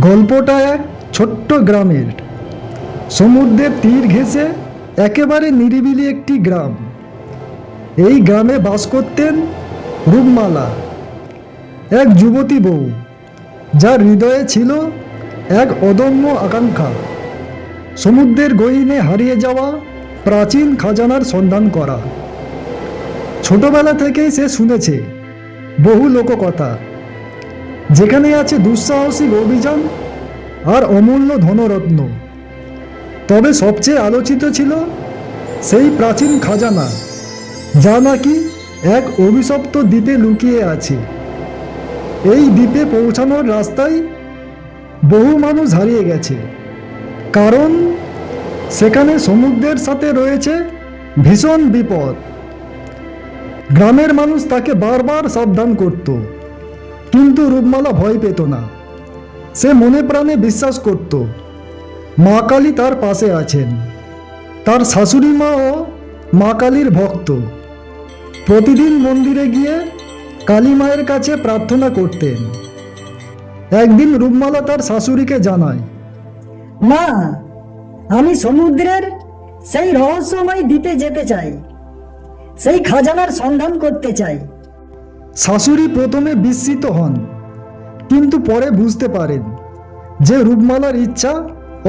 গল্পটা এক ছোট্ট গ্রামের। সমুদ্রের তীর ঘেঁষে একেবারে নিরিবিলি একটি গ্রাম। এই গ্রামে বাস করতেন রূপমালা, এক যুবতী বউ, যার হৃদয়ে ছিল এক অদম্য আকাঙ্ক্ষা। সমুদ্রের গহীনে হারিয়ে যাওয়া প্রাচীন খাজানার সন্ধান করা। ছোটবেলা থেকেই সে শুনেছে বহু লোককথা। যেখানে আছে দুঃসাহসিক অভিযান আর অমূল্য ধনরত্ন। তবে সবচেয়ে আলোচিত ছিল সেই প্রাচীন খাজানা, যা নাকি এক অভিশপ্ত দ্বীপে লুকিয়ে আছে। এই দ্বীপে পৌঁছানোর রাস্তায় বহু মানুষ হারিয়ে গেছে। কারণ সেখানে সমুদ্রের সাথে রয়েছে ভীষণ বিপদ। গ্রামের মানুষ তাকে বারবার সাবধান করত। কিন্তু রূপমালা ভয় পেত না। সে মনে প্রাণে বিশ্বাস করত, মা কালী তার পাশে আছেন। তার শাশুড়ি মাও মা কালীর ভক্ত। প্রতিদিন মন্দিরে গিয়ে কালী মায়ের কাছে প্রার্থনা করতেন। একদিন রূপমালা তার শাশুড়িকে জানায়, মা, আমি সমুদ্রের সেই রহস্যময় দ্বীপে যেতে চাই। সেই খাজানার সন্ধান করতে চাই। শাশুড়ি প্রথমে বিস্মিত হন, কিন্তু পরে বুঝতে পারেন যে রূপমালার ইচ্ছা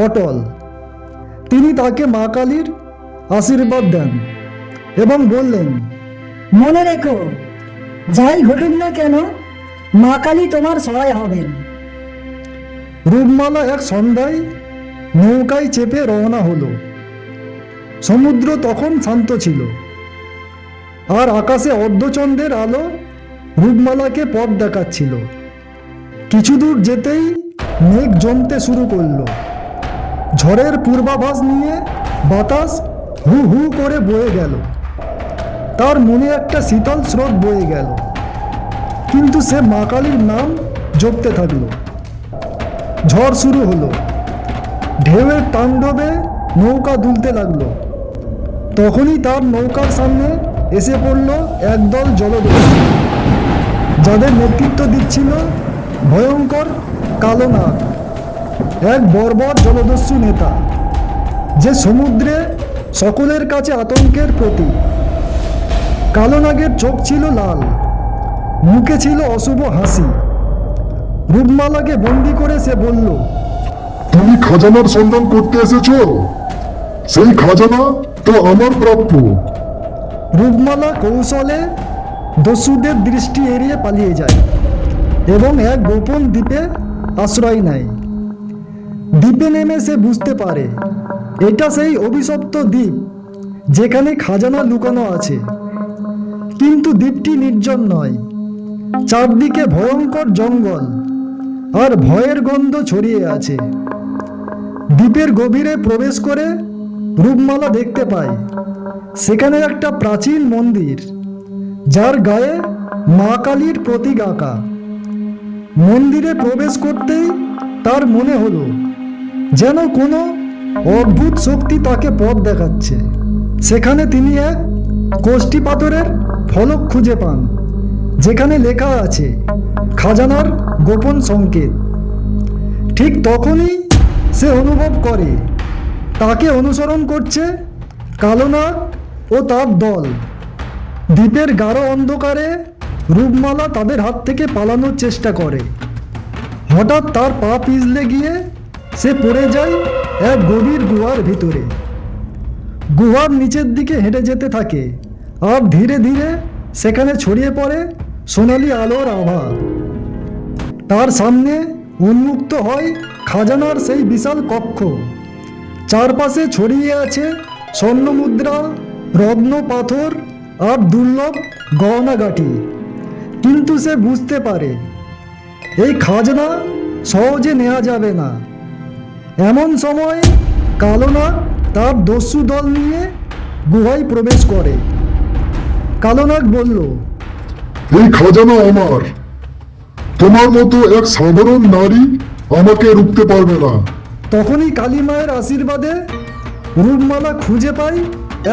অটল। তিনি তাকে মা কালীর আশীর্বাদ দেন এবং বললেন, মনে রেখো, যাই ঘটুক না কেন, মা কালী তোমার সহায় হবেন রূপমালা এক সন্ধ্যায় নৌকায় চেপে রওনা হলো। সমুদ্র তখন শান্ত ছিল, আর আকাশে অর্ধচন্দ্রের আলো রূপমালাকে পথ দেখাচ্ছিল। কিছু দূর যেতেই মেঘ জমতে শুরু করল। ঝড়ের পূর্বাভাস নিয়ে বাতাস হু হু করে বয়ে গেল। তার মনে একটা শীতল স্রোত বয়ে গেল। কিন্তু সে মা কালীর নাম জপতে থাকল। ঝড় শুরু হলো। ঢেউয়ের তাণ্ডবে নৌকা দুলতে লাগল। তখনই তার নৌকার সামনে এসে পড়ল একদল জলদস্যু। যাদের নেতৃত্ব দিচ্ছিল ভয়ঙ্কর কালো নাগ এক বর্বর জলদস্যু নেতা যে সমুদ্রে সকলের কাছে আতঙ্কের প্রতীক। কালো নাগের চোখ ছিল লাল মুখে ছিল অশুভ হাসি। রূপমালাকে বন্দি করে সে বলল তুমি খাজানার সন্ধান করতে এসেছ? সেই খাজানা তো আমার প্রাপ্য। রূপমালা কৌশলে দস্যুদের দৃষ্টি এড়িয়ে পালিয়ে যায় এবং এক গোপন দ্বীপে আশ্রয় নেয়। দ্বীপে নেমে সে বুঝতে পারে, এটা সেই অভিশপ্ত দ্বীপ যেখানে খাজানা লুকানো আছে। কিন্তু দ্বীপটি নির্জন নয়, চারদিকে ভয়ঙ্কর জঙ্গল আর ভয়ের গন্ধ ছড়িয়ে আছে। দ্বীপের গভীরে প্রবেশ করে রূপমালা দেখতে পায়, সেখানে একটা প্রাচীন মন্দির। যার গায়ে মা কালীর প্রতীক আঁকা। মন্দিরে প্রবেশ করতেই তার মনে হলো যেন কোনো অদ্ভুত শক্তি তাকে পথ দেখাচ্ছে। সেখানে তিনি এক কোষ্ঠী পাথরের ফলক খুঁজে পান, যেখানে লেখা আছে, খাজানার গোপন সংকেত। ঠিক তখনই সে অনুভব করে, তাকে অনুসরণ করছে কালোনাগ ও তার দল। দ্বীপের গাঢ় অন্ধকারে রূপমালা তাদের হাত থেকে পালানোর চেষ্টা করে। হঠাৎ তার পা পিছলে গিয়ে সে পড়ে যায় এক গভীর গুহার ভিতরে। গুহার নিচের দিকে হেঁটে যেতে থাকে আর ধীরে ধীরে সেখানে ছড়িয়ে পড়ে সোনালি আলোর আভা। তার সামনে উন্মুক্ত হয় খাজানার সেই বিশাল কক্ষ। চারপাশে ছড়িয়ে আছে স্বর্ণমুদ্রা রত্ন পাথর আর দুর্লভ গহনাগাটি। কিন্তু সে বুঝতে পারে এই খাজনা সহজে নেওয়া যাবে না। এমন সময় কালোনাগ তার দস্যু দল নিয়ে গুহায় প্রবেশ করে। কালোনাগ বলল এই খাজানা আমার। তোমার মতো এক সাধারণ নারী আমাকে রুখতে পারবে না। তখনই কালী মায়ের আশীর্বাদে রূপমালা খুঁজে পায়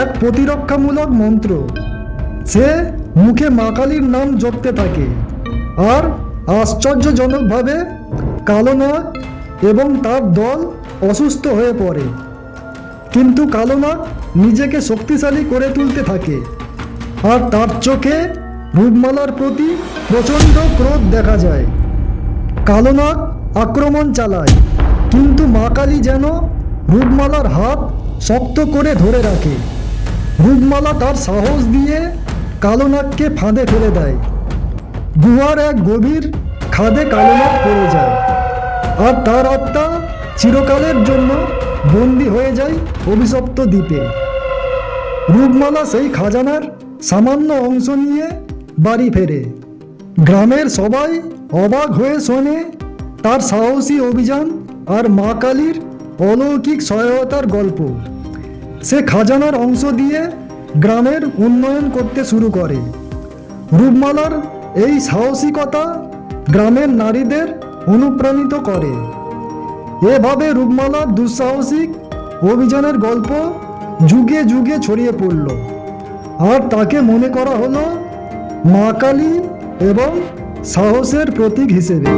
এক প্রতিরক্ষামূলক মন্ত্র। সে মুখে মা কালীর নাম জপতে থাকে। আর আশ্চর্যজনকভাবে কালো নাগ এবং তার দল অসুস্থ হয়ে পড়ে। কিন্তু কালোনাগ নিজেকে শক্তিশালী করে তুলতে থাকে। আর তার চোখে রূপমালার প্রতি প্রচণ্ড ক্রোধ দেখা যায়। কালোনাগ আক্রমণ চালায়, কিন্তু মা কালী যেন রূপমালার হাত শক্ত করে ধরে রাখে। রূপমালা তার সাহস দিয়ে কালোনাগকে ফাঁদে ফেলে দেয়। গুহার এক গভীর খাদে কালোনাগ পড়ে যায়। আর তার আত্মা চিরকালের জন্য বন্দী হয়ে যায় অভিশপ্ত দ্বীপে। রূপমালা সেই খাজানার সামান্য অংশ নিয়ে বাড়ি ফেরে। গ্রামের সবাই অবাক হয়ে শোনে তার সাহসী অভিযান আর মা কালীর অলৌকিক সহায়তার গল্প। সে খাজানার অংশ দিয়ে গ্রামের উন্নয়ন করতে শুরু করে। রূপমালার এই সাহসিকতা গ্রামের নারীদের অনুপ্রাণিত করে। এভাবে রূপমালার দুঃসাহসিক অভিযানের গল্প যুগে যুগে ছড়িয়ে পড়ল। আর তাকে মনে করা হলো মা কালী এবং সাহসের প্রতীক হিসেবে।